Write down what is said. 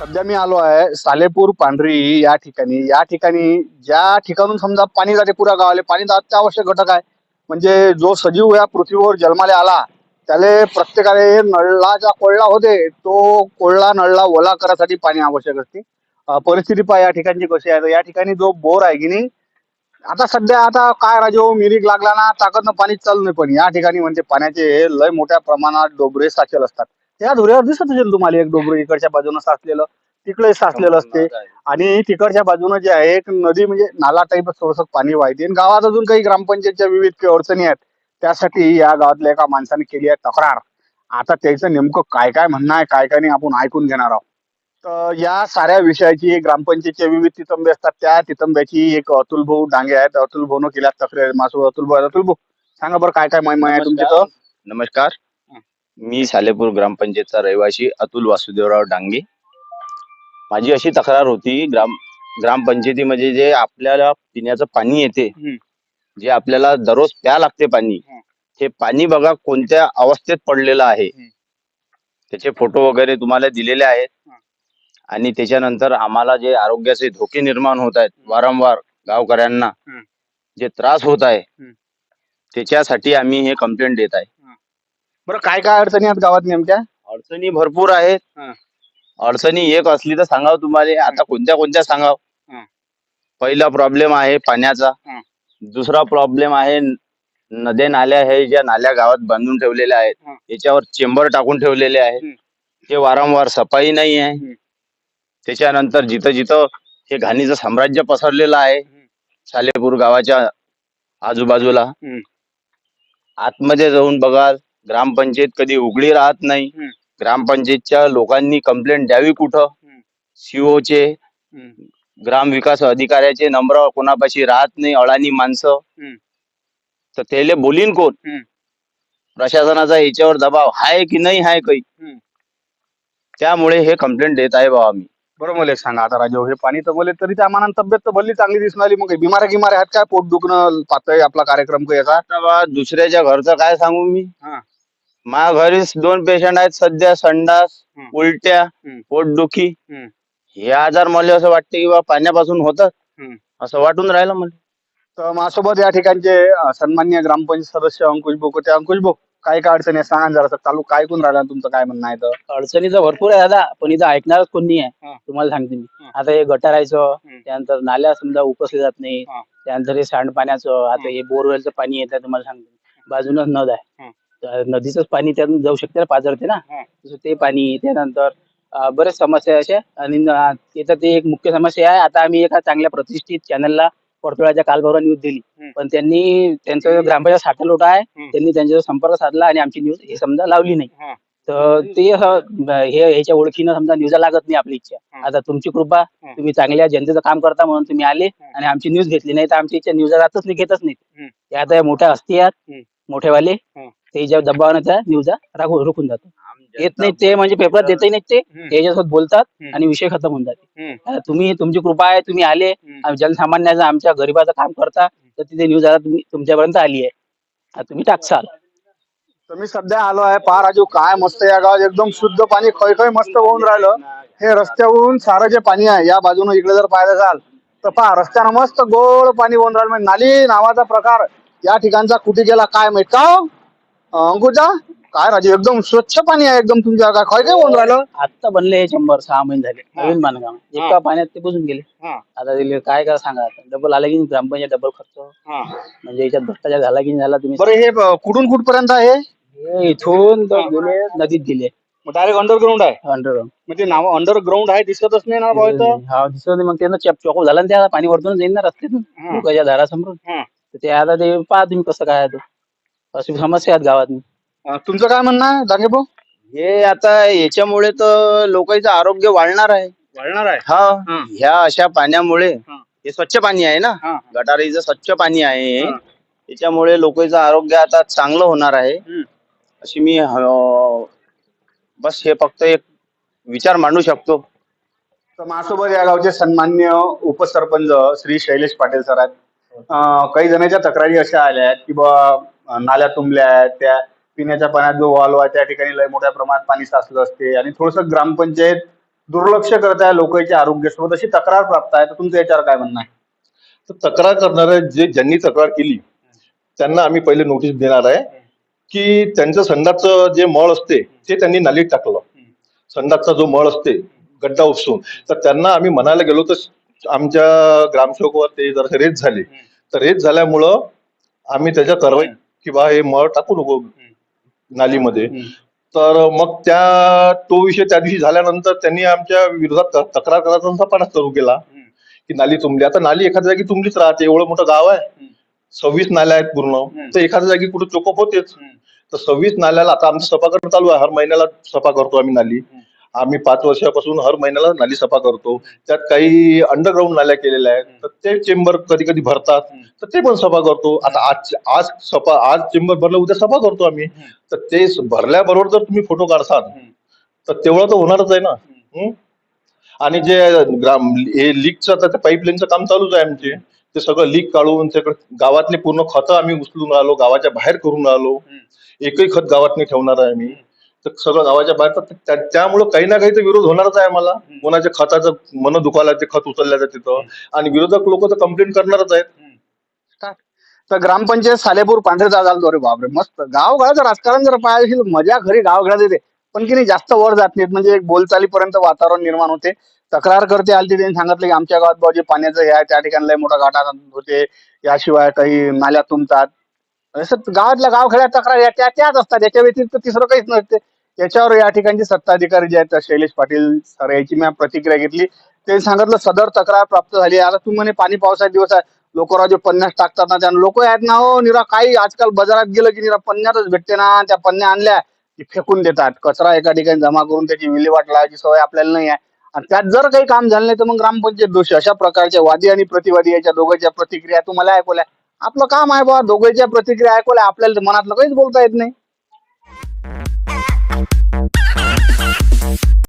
सध्या मी आलो आहे सालेपूर पांढरी या ठिकाणी. या ठिकाणी ज्या ठिकाणून समजा पाणी जाते पुऱ्या गावाला पाणी जात आवश्यक घटक आहे. म्हणजे जो सजीव या पृथ्वीवर जन्माला आला त्याला प्रत्येकाने नळाचा कोळला होते तो कोळला नळला ओला करासाठी पाणी आवश्यक असते. परिस्थिती पहा या ठिकाणची कशी आहे. या ठिकाणी जो बोर आहे की नाही आता सध्या आता काय राजो हो, मिरिक लागला ना ताकदनं पाणी चालू नाही पण या ठिकाणी म्हणजे पाण्याचे लय मोठ्या प्रमाणात डोबरे साचेल असतात. त्या धुऱ्यावर दिसत असेल तुम्हाला एक डोबरे इकडच्या बाजूने साचलेलं तिकडे साचलेलं असते. आणि तिकडच्या बाजूने जे आहे एक नदी म्हणजे नाला टाईप थोडस पाणी वाहते. आणि गावात अजून काही ग्रामपंचायतच्या विविध अडचणी आहेत त्यासाठी या गावातल्या एका माणसाने केली आहे तक्रार. आता त्याचं नेमकं काय काय म्हणणं आहे काय काय नाही आपण ऐकून घेणार आहोत. तर या साऱ्या विषयाची ग्रामपंचायतच्या विविध तितंबे असतात. त्या तितंब्याची एक अतुल भाऊ डांगे आहेत. अतुल भाऊन केल्या तक्रार. माझं अतुल भाऊ अतुल भाऊ सांगा बरं काय काय महिमा आहे तुमची तर? नमस्कार. मी सालेपूर ग्रामपंचायतचा रहिवासी अतुल वासुदेवराव डांगे माझी अशी तक्रार होती ग्राम ग्रामपंचायतीमध्ये जे आपल्याला पिण्याचं पाणी येते. जे आपल्याला दररोज प्या लागते पाणी. हे पाणी बघा कोणत्या अवस्थेत पडलेलं आहे. त्याचे फोटो वगैरे तुम्हाला दिलेले आहेत. आणि त्याच्यानंतर आम्हाला जे आरोग्याचे धोके निर्माण होत आहेत वारंवार गावकऱ्यांना. जे त्रास होत आहे. त्याच्यासाठी आम्ही हे कंप्लेंट देत आहे बरं काय काय अडचणी आहेत गावात नेमक्या अडचणी भरपूर आहेत हं. अडचणी एक असली तर सांगाव तुम्हाला आता कोणत्या कोणत्या सांगाव हं. पहिला प्रॉब्लेम आहे पाण्याचा हं. दुसरा प्रॉब्लेम आहे न- नद्या नाल्या हे ज्या नाल्या गावात बांधून ठेवलेल्या आहेत. याच्यावर चेंबर टाकून ठेवलेले आहेत. ते वारंवार सफाई नाही आहे. त्याच्यानंतर जिथं जिथं हे घाणीचं साम्राज्य पसरलेलं आहे. सालेपूर गावाच्या आजूबाजूला. आतमध्ये जाऊन बघा ग्रामपंचायत कधी उघडी राहत नाही. ग्रामपंचायतच्या लोकांनी कंप्लेंट द्यावी कुठं? हं. सीओ चे ग्राम विकास अधिकाऱ्याचे नंबर कोणापाशी राहत नाही अडाणी माणसं. तर त्याले बोलीन कोण. प्रशासनाचा याच्यावर दबाव आहे की नाही आहे काही. त्यामुळे हे कंप्लेंट देत आहे बाबा मी बरं मला सांगा. आता राजू हे पाणी तर बोले तरी त्या मानानं तब्येत तर भरली चांगली दिसून आली. मग बिमाऱ्या गिमाऱ्या आहेत काय? पोट दुखणं पातळी आपला कार्यक्रम काही याचा? बा दुसऱ्याच्या घरचं काय सांगू मी? माझ्या घरीच दोन पेशंट आहेत सध्या संडास. उलट्या. पोटदुखी हं. हे आजार मला असं वाटते की बा पाण्यापासून होतात हं. असं वाटून राहिलं मला तर माझ्यासोबत या ठिकाणचे अं, सन्माननीय ग्रामपंचायत सदस्य अंकुश भाऊ ते अंकुश भाऊ काय काय अडचणी आहे सांगा ना जरा चालू काय ऐकून राहिला तुमचं काय म्हणणं आहे तर अडचणी तर भरपूर आहे दादा पण इथं ऐकणारच कोण नाही हा. आहे तुम्हाला सांगते मी हा. आता हे गटारायचं हम्म. त्यानंतर नाल्या समजा उपसले जात नाही हा. त्यानंतर हे सांडपाण्याचं आता हे बोरवेलचं पाणी येतं तुम्हाला सांगते बाजूनच नद आहे. नदीचंच पाणी त्यातून जाऊ शकते ना पाझरते ना. तसं ते पाणी त्यानंतर बरेच समस्या अशा आणि त्याच्यात ते एक मुख्य समस्या आहे आता आम्ही एका चांगल्या प्रतिष्ठित चॅनलला परतोळ्याच्या कालभरावर न्यूज दिली. पण त्यांनी त्यांचं ग्रामपंचायत साठा लोटा आहे. त्यांनी त्यांच्यावर संपर्क साधला आणि आमची न्यूज हे समजा लावली नाही. तर ते हे ह्याच्या ओळखीनं समजा न्यूज लागत नाही आपली इच्छा. आता तुमची कृपा. तुम्ही चांगल्या जनतेचं काम करता म्हणून तुम्ही आले आणि आमची न्यूज घेतली नाही तर आमची इच्छा न्यूज जातच नाही घेतच नाही. ते आता मोठ्या हस्ती आहेत. मोठेवाले. ते ज्या दबावानं त्या न्यूज राखून रोखून जातो. येत नाही ते म्हणजे पेपर देतही नाही ते. त्याच्यासोबत बोलतात. आणि विषय खतम होऊन जाते. तुम्ही तुमची कृपा आहे तुम्ही आले जनसामान्याचं आमच्या गरीबाचं काम करता तर तिथे न्यूज आता तुम्ही तुमच्यापर्यंत आली आहे. तुम्ही टाकसाल. तर मी सध्या आलो आहे पहा राजू काय मस्त या गावात एकदम शुद्ध पाणी खय खय मस्त होऊन राहिलं. हे रस्त्यावरून सारं जे पाणी आहे या बाजूने इकडे जर पाहायला जाल तर पहा रस्त्यानं मस्त गोड पाणी होऊन राहिलं. म्हणजे नाली नावाचा प्रकार या ठिकाणचा कुठे गेला काय माहीत का? हो? अंकुजा काय राजू एकदम स्वच्छ पाणी आहे एकदम तुमच्या काय खय काय होऊन राहिलं? आता बनले हे शंभर सहा महिने झाले. नवीन बांधकाम. एका पाण्यात ते बुजून गेले. हा. आता दिले काय काय सांगा आता. डबल आला की ग्रामपंचायत डबल खर्च. हा. म्हणजे याच्यात भ्रष्टाचार झाला की नाही झाला तुम्ही बरं हे ब- कुठून कुठपर्यंत आहे? हे इथून तर गेले नदीत गेले. डायरेक्ट अंडरग्राऊंड आहे. अंडरग्राऊंड म्हणजे नाव अंडरग्राऊंड आहे दिसतच नाही ना भाऊ इथं. हा दिसत नाही. मग त्यांना चप चॉकअप झाला ना त्या पाणी वरतून जाईल ना रस्त्यातून. हा. लोकांच्या दारासमोर. हा. तर ते आता ते पहा तुम्ही कसं काय आहे ते. अशी समस्या आहेत गावात अं, तुमचं काय म्हणणं आहे दांगे भाऊ हे आता याच्यामुळे तर लोकांचं आरोग्य वाढणार आहे वाढणार आहे हा हं. ह्या अशा पाण्यामुळे हं. हे स्वच्छ पाणी आहे ना हा. गटारीचं स्वच्छ पाणी आहे हं. त्याच्यामुळे लोकांचं आरोग्य आता चांगलं होणार आहे. अशी मी अं, बस हे फक्त एक विचार मांडू शकतो तर माझ्यासोबत या गावचे सन्मान्य उपसरपंच श्री शैलेश पाटील सर आहेत अं, काही जणांच्या तक्रारी अशा आल्या आहेत की बा नाल्या तुंबल्या आहेत त्या पिण्याच्या पाण्यात जो वाल्व आहे त्या ठिकाणी लय मोठ्या प्रमाणात पाणी साचलं असते. आणि थोडस ग्रामपंचायत दुर्लक्ष करत आहे लोकांच्या आरोग्यासोबत अशी तक्रार प्राप्त आहे. तर तुमचं याच्यावर काय म्हणणं आहे? तर तक्रार करणारे जे ज्यांनी तक्रार केली त्यांना आम्ही पहिले नोटीस देणार आहे की त्यांचं संडासचं जे मळ असते ते त्यांनी नालीत टाकलं. संडासचा जो मळ असते गड्डा उपसून. तर त्यांना आम्ही म्हणायला गेलो तर आमच्या ग्रामसेवकवर ते जर रेत झाले तर रेत झाल्यामुळं आम्ही त्याच्या कारवाई की बा हे मळ टाकू नको नालीमध्ये. तर मग त्या तो विषय त्या दिवशी झाल्यानंतर त्यांनी आमच्या विरोधात तक्रार करायचा सपाटा सुरू केला. की नाली तुंबली. आता नाली एखाद्या जागी तुंबलीच राहते. एवढं मोठं गाव आहे. सव्वीस नाल्या आहेत पूर्ण. तर एखाद्या जागी कुठं चोकप होतेच. तर सव्वीस नाल्याला आता आमचं सफा करणं चालू आहे. हर महिन्याला सफा करतो आम्ही नाली. आम्ही पाच वर्षापासून हर महिन्याला नाली सफा करतो. त्यात काही अंडरग्राऊंड नाल्या केलेल्या आहेत. तर ते चेंबर कधी कधी भरतात. तर ते पण सफा करतो. आता आज आज सफा आज चेंबर भरलं उद्या सफा करतो आम्ही. तर ते भरल्याबरोबर जर तुम्ही फोटो काढसाल तर तेवढं तर होणारच आहे ना. आणि जे ग्राम हे लीकचं आता ते पाईपलाईनचं काम चालूच आहे आमचे. ते सगळं लीक काढून त्याकडे गावातले पूर्ण खतं आम्ही उचलून राहिलो गावाच्या बाहेर करून राहिलो. एकही खत गावात नाही ठेवणार आहे आम्ही. तर सगळं गावाच्या बाहेर तर त्या- त्यामुळं काही ना काही तर विरोध होणारच आहे मला कोणाच्या खताचं मन दुखायला ते खत उचलल्या तिथं. आणि विरोधक लोक तर कंप्लेंट करणारच आहेत. तर ग्रामपंचायत सालेपूर पांढरेचा झालो अरे बापरे मस्त. गावगाळाचं राजकारण जर पाहायला मजा खरी गावगाळात येते. पण की नाही जास्त वर जात नाहीत. म्हणजे एक बोलचालीपर्यंत वातावरण निर्माण होते. तक्रार करते आली त्यांनी सांगितलं की आमच्या गावात बाबा जे पाण्याचं हे आहे त्या ठिकाणी मोठा गाठा होते. याशिवाय काही नाल्या तुंबतात. असं गावातल्या गावखेड्यात तक्रार या त्या त्याच असतात. याच्या व्यतिरिक्त तिसरं काहीच नसते. याच्यावर या ठिकाणचे सत्ताधिकारी जे आहेत शैलेश पाटील सर याची मी प्रतिक्रिया घेतली. ते सांगितलं सदर तक्रार प्राप्त झाली आता तू म्हणे पाणी पावसाचे दिवस आहे. लोक राजे पन्नास टाकतात ना त्यांना. लोक आहेत ना हो निरा काही आजकाल बाजारात गेलं की निरा पन्न्यातच भेटते ना त्या पन्न्या आणल्या की फेकून देतात. कचरा एका ठिकाणी जमा करून त्याची विल्हेवाट लावायची सवय आपल्याला नाही आहे. आणि त्यात जर काही काम झालं नाही तर मग ग्रामपंचायत दोषी अशा प्रकारच्या वादी आणि प्रतिवादी याच्या दोघांच्या प्रतिक्रिया तुम्हाला ऐकवल्या. आपलं काम आहे बा दोघांच्या प्रतिक्रिया ऐकवल्या. आपल्याला मनातलं काहीच बोलता येत नाही.